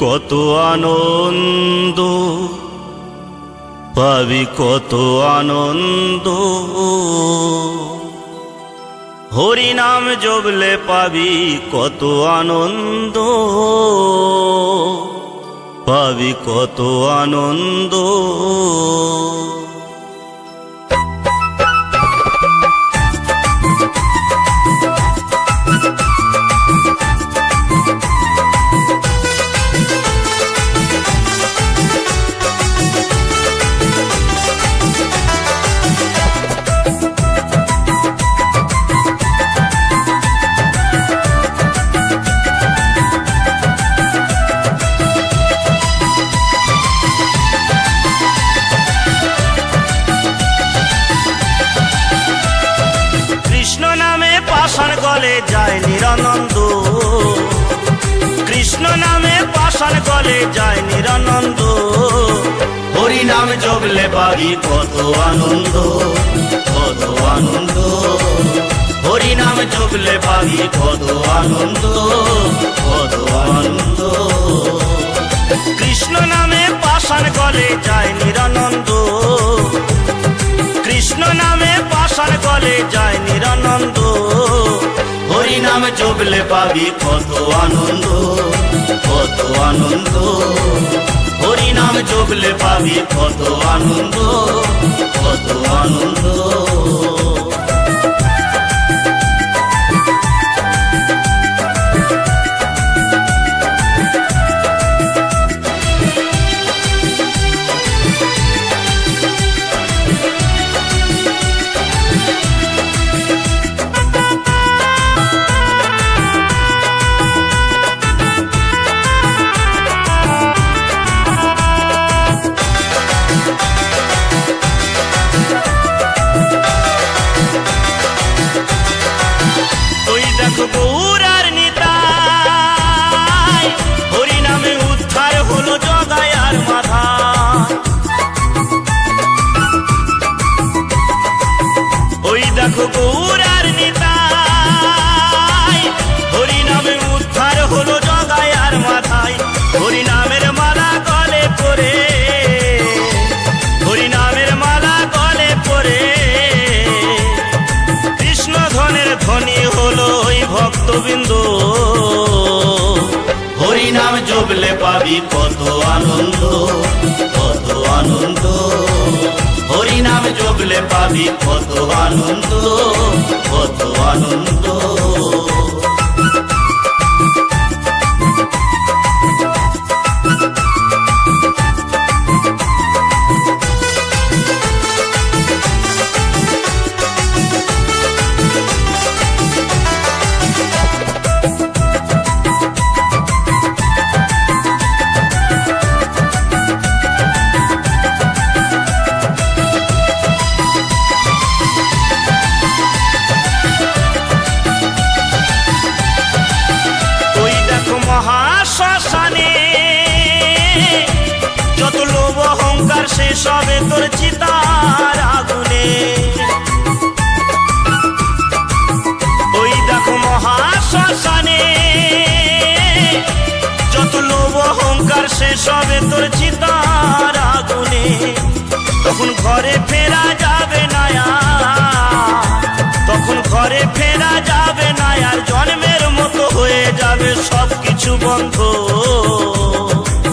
কত আনন্দ পাবি কত আনন্দ। হরি নাম জবলে পাবি কত আনন্দ পাবি কত আনন্দ। নিরানন্দ। কৃষ্ণ নামে পাষাণ গলে যায় নিরানন্দ। হরি নাম জগলে পাবি কত আনন্দ কত আনন্দ। হরি নাম জগলে পাবি কত আনন্দ কত আনন্দ। কৃষ্ণ নামে পাষাণ গলে যায় নিরানন্দ। কৃষ্ণ নামে পাষাণ গলে যায় নিরানন্দ। নাম জপলে পাবি, কত আনন্দ কত আনন্দ। হরি নাম জপলে পাবি, কত আনন্দ কত আনন্দ। হরি উদ্ধার হলো জগায় আর মাথায়। হরি নামের মালা পরে। হরি নামের মালা পরে। কৃষ্ণ ধনের ধনী হলো ওই ভক্তবৃন্দ। হরি নাম জপলে পাবি কত আনন্দ কত আনন্দ। জপলে পাবি কত আনন্দ। যত লোভ অহংকার, সে সবে তোর চিতার আগুনে। ওই দেখো মহাশ্মশানে, যত লোভ অহংকার, সে সবে তোর চিতার আগুনে। তখন ঘরে ফেরা যাবে না তখন ঘরে ফেরা যাবে না আর জন্মের মতো হয়ে যাবে সব কিছু বন্ধ।